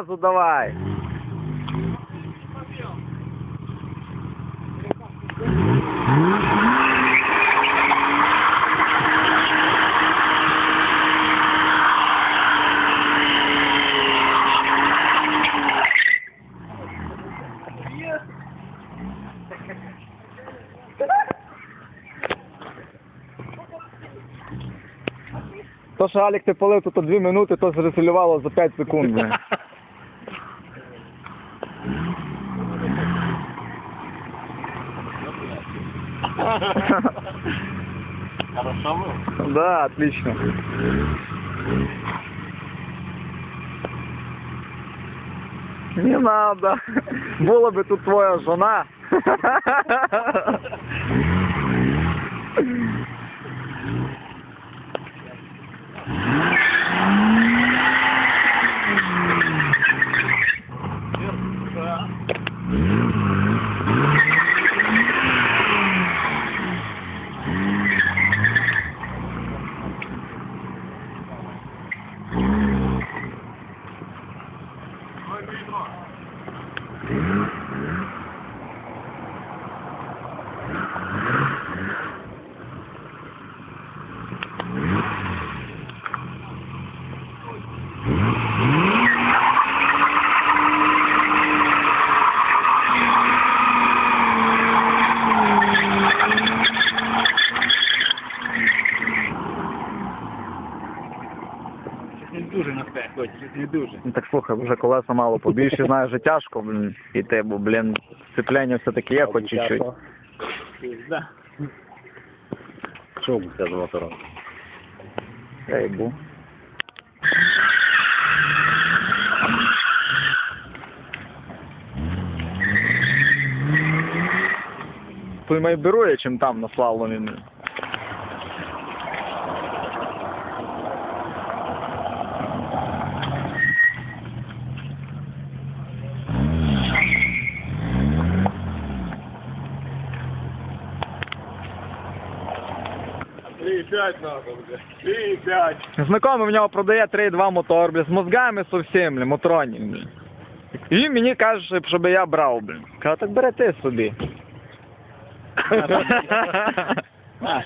газу давай. То, що Алік ти полив тут 2 минути, то зрецелювало за 5 секунд. Хорошо мы? Да, отлично. Не надо. Була би тут твоя жена. Не дуже на те, хоч, не дуже. Ну так слухай, вже колеса мало побільше, знаю, вже тяжко, блін, іти, бо, блін, сцепляння все-таки є хоч чуть-чуть. Да. Що це з мотором? Ей, бу. Той берує, чим там на слаломі. Три п'ять надо, бля. Три Знакомый у него нього продає 3,2 мотор, бля, з мозгами совсем, бля, мотроні, бля. І він мені каже, щоб я брав, бля. Кажу, так бери ти собі. Наш.